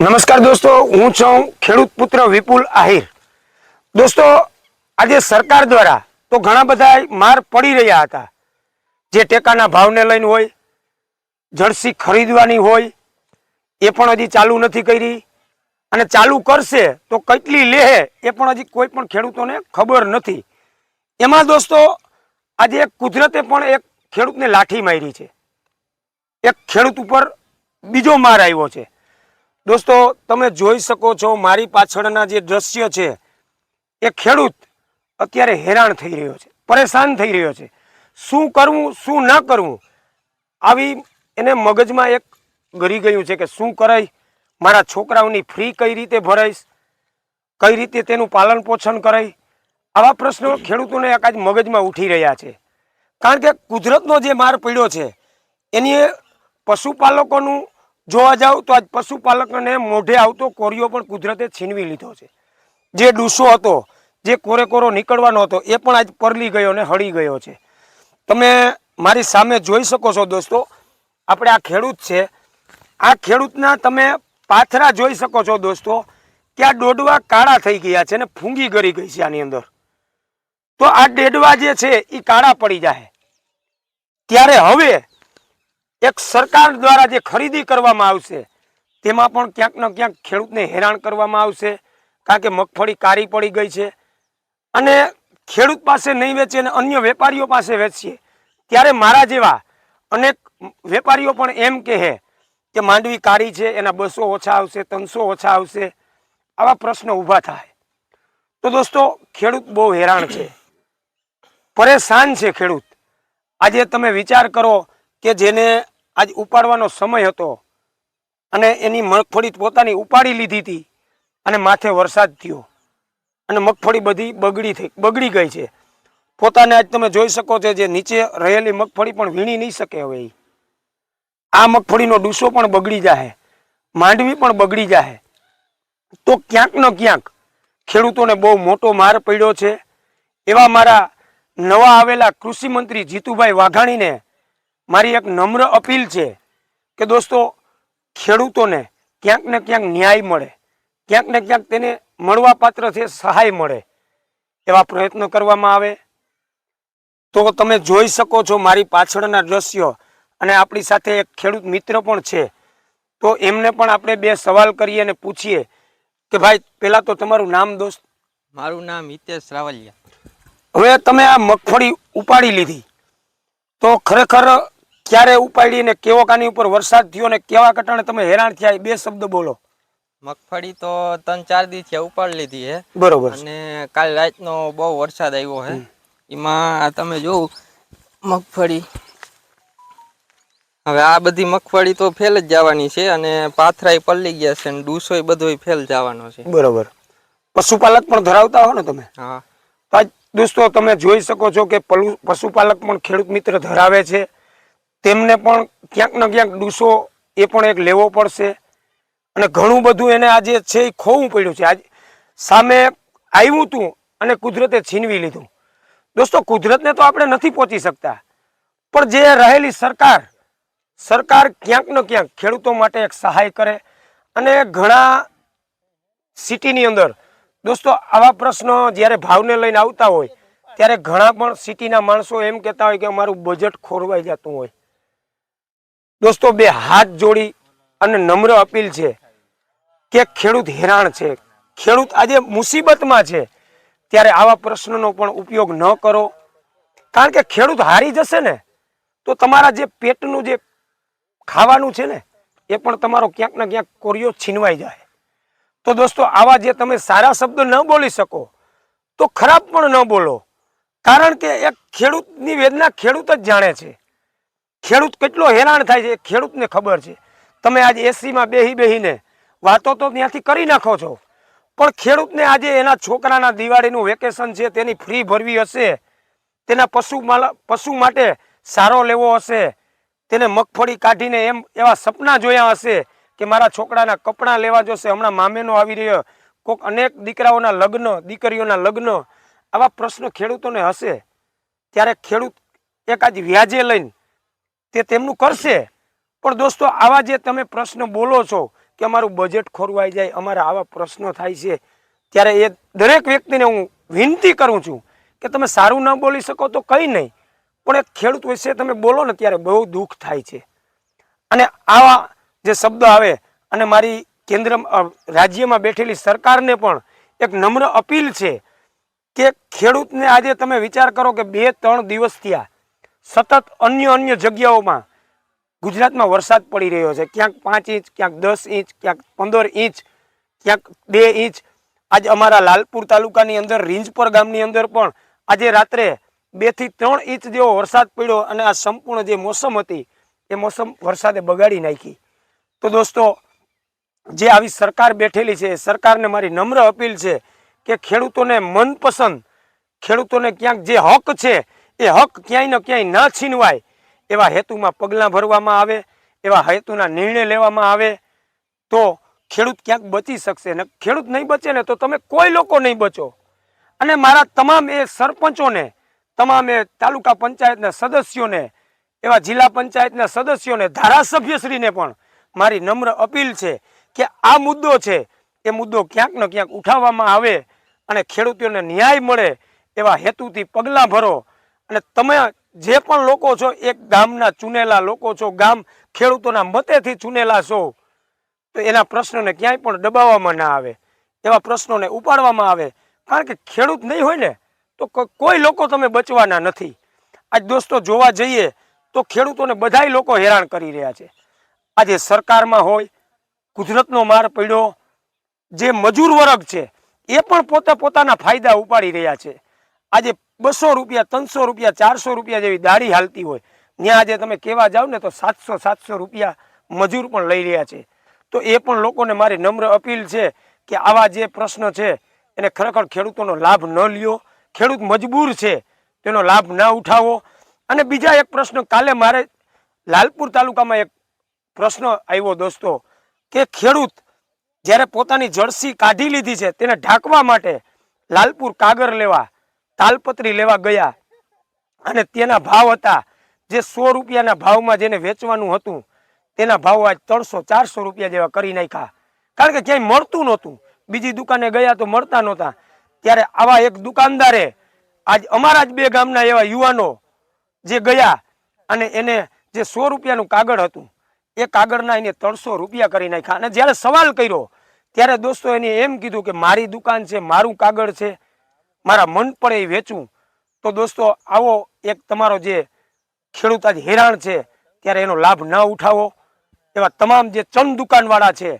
નમસ્કાર દોસ્તો, હું છું ખેડૂત પુત્ર વિપુલ આહિર. દોસ્તો, આજે સરકાર દ્વારા તો ઘણા બધા માર પડી રહ્યા હતા. જે ટેકાના ભાવને લઈને હોય, જર્સી ખરીદવાની હોય, એ પણ હજી ચાલુ નથી કરી. અને ચાલુ કરશે તો કેટલી લેહે એ પણ હજી કોઈ પણ ખેડૂતોને ખબર નથી. એમાં દોસ્તો, આજે એક કુદરતે પણ એક ખેડૂતને લાઠી મારી છે. એક ખેડૂત ઉપર બીજો માર આવ્યો છે. દોસ્તો, તમે જોઈ શકો છો મારી પાછળના જે દ્રશ્ય છે, એ ખેડૂત અત્યારે હેરાન થઈ રહ્યો છે, પરેશાન થઈ રહ્યો છે. શું કરવું, શું ન કરવું? આવી એને મગજમાં એક ગરી ગયું છે કે શું કરાય? મારા છોકરાઓની ફ્રી કઈ રીતે ભરાઈશ? કઈ રીતે તેનું પાલન પોષણ કરાય? આવા પ્રશ્નો ખેડૂતોને એક આજ મગજમાં ઉઠી રહ્યા છે. કારણ કે કુદરતનો જે માર પડ્યો છે, એની પશુપાલકોનું જોવા જાવ તો આજ પશુપાલકને મોઢે આવતો કોરિયો પણ કુદરતે છીનવી લીધો છે. જે ડૂસો હતો, જે કોરે કોરો નીકળવાનો હતો, એ પણ આજ પરલી ગયો ને હળી ગયો છે. તમે મારી સામે જોઈ શકો છો દોસ્તો, આપણે આ ખેડૂત છે. આ ખેડૂતના તમે પાથરા જોઈ શકો છો દોસ્તો, કે આ ડોડવા કાળા થઈ ગયા છે ને ફૂંગી ગરી ગઈ છે આની અંદર. તો આ ડેડવા જે છે એ કાળા પડી જાય ત્યારે હવે એક સરકાર દ્વારા જે ખરીદી કરવામાં આવશે, તેમાં પણ ક્યાંક ને ક્યાંક ખેડૂતને હેરાન કરવામાં આવશે, કારણ કે મગફળી કારી પડી ગઈ છે. અને ખેડૂત પાસે નહીં વેચે અને અન્ય વેપારીઓ પાસે વેચીએ, ત્યારે મારા જેવા અનેક વેપારીઓ પણ એમ કહે કે માંડવી કારી છે, એના બસો ઓછા આવશે, ત્રણસો ઓછા આવશે, આવા પ્રશ્નો ઊભા થાય. તો દોસ્તો, ખેડૂત બહુ હેરાન છે. પરેશાન છે ખેડૂત. આજે તમે વિચાર કરો કે જેને આજ ઉપાડવાનો સમય હતો અને એની મગફળી પોતાની ઉપાડી લીધી હતી અને માથે વરસાદ થયો અને મગફળી બધી બગડી થઈ, બગડી ગઈ છે. પોતાને આજ તમે જોઈ શકો છો જે નીચે રહેલી મગફળી પણ વીણી નહીં શકે હવે આ મગફળીનો ડૂસો પણ બગડી જાહે, માંડવી પણ બગડી જાહે. તો ક્યાંક ન ક્યાંક ખેડૂતોને બહુ મોટો માર પડ્યો છે. એવા મારા નવા આવેલા કૃષિ મંત્રી જીતુભાઈ વાઘાણીને મારી એક નમ્ર અપીલ છે કે દોસ્તો ખેડૂતોને ક્યાંક ને ક્યાંક ન્યાય મળે. ક્યાંક ને ક્યાંક તેને મળવાપાત્ર છે સહાય મળે એવા પ્રયત્નો કરવામાં આવે. તો તમે જોઈ શકો છો મારી પાછળના દ્રશ્યો અને આપણી સાથે એક ખેડૂત મિત્ર પણ છે. તો એમને પણ આપણે બે સવાલ કરીએ અને પૂછીએ કે ભાઈ પહેલાં તો તમારું નામ દોસ્ત? મારું નામ હિતેશ રાવલિયા. હવે તમે આ મગફળી ઉપાડી લીધી. તો ખરેખર ક્યારે ઉપાડી ને કેવો કાની ઉપર વરસાદ થયો ને કેવા કટાણે તમે હેરાન થયા બે શબ્દ બોલો. મગફળી તો ત્રણ ચાર દી થયા ઉપાડી લીધી હે. બરોબર. અને કાલ રાતનો બહુ વરસાદ આવ્યો હે. એમાં તમે જોવું મગફળી. હવે આ બધી મગફળી તો ફેલ જ જવાની છે અને પાથરાય પલ્લી ગયા છે અને ડૂસો બધોય ફેલ જવાનો છે. બરોબર. પશુપાલક પણ ધરાવતા હો ને તમે? હા. દોસ્તો તમે જોઈ શકો છો કે પલુ- પશુપાલક પણ ખેડૂત મિત્ર ધરાવે છે. તેમને પણ ક્યાંક ને ક્યાંક ડૂસો એ પણ એક લેવો પડશે. અને ઘણું બધું એને આજે છે એ ખોવું પડ્યું છે. આજે સામે આવ્યું હતું અને કુદરતે છીનવી લીધું. દોસ્તો, કુદરતને તો આપણે નથી પહોંચી શકતા. પણ જે રહેલી સરકાર સરકાર ક્યાંક ને ક્યાંક ખેડૂતો માટે એક સહાય કરે અને ઘણા સિટીની અંદર, દોસ્તો, આવા પ્રશ્નો જ્યારે ભાવને લઈને આવતા હોય, ત્યારે ઘણા પણ સિટીના માણસો એમ કહેતા હોય કે અમારું બજેટ ખોરવાઈ જતું હોય. દોસ્તો, બે હાથ જોડી અને નમ્ર અપીલ છે કે ખેડૂત હેરાન છે. ખેડૂત આજે મુસીબતમાં છે. ત્યારે આવા પ્રશ્નનો પણ ઉપયોગ ન કરો. કારણ કે ખેડૂત હારી જશે ને, તો તમારા જે પેટનું જે ખાવાનું છે ને, એ પણ તમારો ક્યાંક ને ક્યાંક કોરિયો છીનવાઈ જાય. તો દોસ્તો, આવા જે તમે સારા શબ્દ ન બોલી શકો, તો ખરાબ પણ ન બોલો. કારણ કે એક ખેડૂતની વેદના ખેડૂત જ જાણે છે. ખેડૂત કેટલો હેરાન થાય છે ખેડૂતને ખબર છે. તમે આજે એસીમાં બેહી બેહીને વાતો તો ત્યાંથી કરી નાખો છો. પણ ખેડૂતને આજે એના છોકરાના દિવાળીનું વેકેશન છે, તેની ફ્રી ભરવી હશે, તેના પશુ પશુ માટે સારો લેવો હશે, તેને મગફળી કાઢીને એમ એવા સપના જોયા હશે કે મારા છોકરાના કપડાં લેવા જોશે, હમણાં મામેનો આવી રહ્યો કોઈક અનેક દીકરાઓના લગ્ન, દીકરીઓના લગ્ન, આવા પ્રશ્નો ખેડૂતોને હશે. ત્યારે ખેડૂત એક આજ વ્યાજે લઈને તે તેમનું કરશે. પણ દોસ્તો, આવા જે તમે પ્રશ્ન બોલો છો કે અમારું બજેટ ખોરવાઈ જાય, અમારા આવા પ્રશ્નો થાય છે, ત્યારે એ દરેક વ્યક્તિને હું વિનંતી કરું છું કે તમે સારું ન બોલી શકો તો કંઈ નહીં, પણ એક ખેડૂત વિશે તમે બોલો ને ત્યારે બહુ દુઃખ થાય છે. અને આવા જે શબ્દ આવે, અને મારી કેન્દ્ર રાજ્યમાં બેઠેલી સરકારને પણ એક નમ્ર અપીલ છે કે ખેડૂતને આજે તમે વિચાર કરો કે બે, ત્રણ દિવસ થયા સતત અન્ય અન્ય જગ્યાઓમાં ગુજરાતમાં વરસાદ પડી રહ્યો છે. ક્યાંક પાંચ ઇંચ, ક્યાંક દસ ઇંચ, ક્યાંક પંદર ઇંચ, ક્યાંક બે ઇંચ. આજે અમારા લાલપુર તાલુકાની અંદર, રીંજપર ગામની અંદર પણ આજે રાત્રે બેથી ત્રણ ઇંચ જેવો વરસાદ પડ્યો અને આ સંપૂર્ણ જે મોસમ હતી, એ મોસમ વરસાદે બગાડી નાખી. તો દોસ્તો, જે આવી સરકાર બેઠેલી છે સરકારને મારી નમ્ર અપીલ છે કે ખેડૂતોને મનપસંદ, ખેડૂતોને ક્યાંક જે હક છે એ હક ક્યાંય ને ક્યાંય ન છીનવાય. એવા હેતુમાં પગલાં ભરવામાં આવે, એવા હેતુના નિર્ણય લેવામાં આવે, તો ખેડૂત ક્યાંક બચી શકશે. ને ખેડૂત નહીં બચે ને તો તમે કોઈ લોકો નહીં બચો. અને મારા તમામ એ સરપંચોને, તમામ એ તાલુકા પંચાયતના સદસ્યોને, એવા જિલ્લા પંચાયતના સદસ્યોને, ધારાસભ્યશ્રીને પણ મારી નમ્ર અપીલ છે કે આ મુદ્દો છે, એ મુદ્દો ક્યાંક ને ક્યાંક ઉઠાવવામાં આવે અને ખેડૂતોને ન્યાય મળે એવા હેતુથી પગલાં ભરો. અને તમે જે પણ લોકો છો, એક ગામના ચૂનેલા લોકો છો, ગામ ખેડૂતોના મતેથી ચૂનેલા છો, તો એના પ્રશ્નોને ક્યાંય પણ દબાવવામાં ના આવે, એવા પ્રશ્નોને ઉપાડવામાં આવે. કારણ કે ખેડૂત નહીં હોય ને, તો કોઈ લોકો તમે બચવાના નથી. આજ દોસ્તો જોવા જઈએ, તો ખેડૂતોને બધાય લોકો હેરાન કરી રહ્યા છે. આજે સરકારમાં હોય, કુદરતનો માર પડ્યો, જે મજૂર વર્ગ છે, એ પણ પોતે પોતાના ફાયદા ઉપાડી રહ્યા છે. આજે બસો રૂપિયા, ત્રણસો રૂપિયા, ચારસો રૂપિયા જેવી દાઢી હાલતી હોય. ત્યાં આજે તમે કહેવા જાઓ ને તો સાતસો સાતસો રૂપિયા મજૂર પણ લઈ રહ્યા છે. તો એ પણ લોકોને મારી નમ્ર અપીલ છે કે આવા જે પ્રશ્ન છે, એને ખરેખર ખેડૂતોનો લાભ ન લ્યો. ખેડૂત મજબૂર છે, તેનો લાભ ના ઉઠાવો. અને બીજા એક પ્રશ્ન, કાલે મારે લાલપુર તાલુકામાં એક પ્રશ્ન આવ્યો દોસ્તો, કે ખેડૂત જ્યારે પોતાની જળસી કાઢી લીધી છે, તેને ઢાંકવા માટે લાલપુર કાગર લેવા તાલપત્રી લેવા ગયા અને તેના ભાવ હતા જે સો રૂપિયાના ભાવમાં જેને વેચવાનું હતું, તેના ભાવ આજ ત્રણસો, ચારસો રૂપિયા જેવા કરી નાખ્યા. કારણ કે ક્યાંય મળતું નહોતું. બીજી દુકાને ગયા તો મળતા નહોતા. ત્યારે આવા એક દુકાનદારે આજ અમારા જ બે ગામના એવા યુવાનો જે ગયા અને એને જે સો રૂપિયાનું કાગળ હતું, એ કાગળના એને ત્રણસો રૂપિયા કરી નાખ્યા. અને જ્યારે સવાલ કર્યો, ત્યારે દોસ્તો એને એમ કીધું કે મારી દુકાન છે, મારું કાગળ છે મારા મન પડે એ વેચું. તો દોસ્તો, આવો એક તમારો જે ખેડૂત આજ હેરાન છે, ત્યારે એનો લાભ ન ઉઠાવો. એવા તમામ જે ચંદ દુકાનવાળા છે,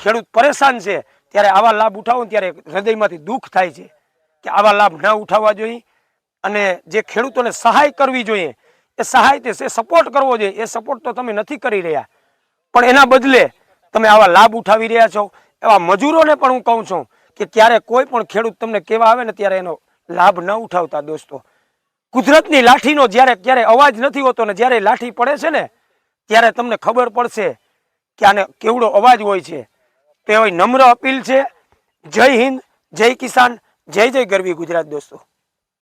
ખેડૂત પરેશાન છે, ત્યારે આવા લાભ ઉઠાવો ત્યારે હૃદયમાંથી દુઃખ થાય છે કે આવા લાભ ન ઉઠાવવા જોઈએ. અને જે ખેડૂતોને સહાય કરવી જોઈએ, એ સહાય તે સપોર્ટ કરવો જોઈએ. એ સપોર્ટ તો તમે નથી કરી રહ્યા. પણ એના બદલે તમે આવા લાભ ઉઠાવી રહ્યા છો. એવા મજૂરોને પણ હું કહું છું કે ત્યારે કોઈ પણ ખેડૂત તમને કેવા આવે ને ત્યારે એનો લાભ ન ઉઠાવતા દોસ્તો. કુદરતની લાઠીનો જ્યારે ક્યારે અવાજ નથી હોતો ને જ્યારે લાઠી પડે છે ને, ત્યારે તમને ખબર પડશે કે આને કેવડો અવાજ હોય છે. તે હોય નમ્ર અપીલ છે. જય હિન્દ, જય કિસાન, જય જય ગરવી ગુજરાત દોસ્તો.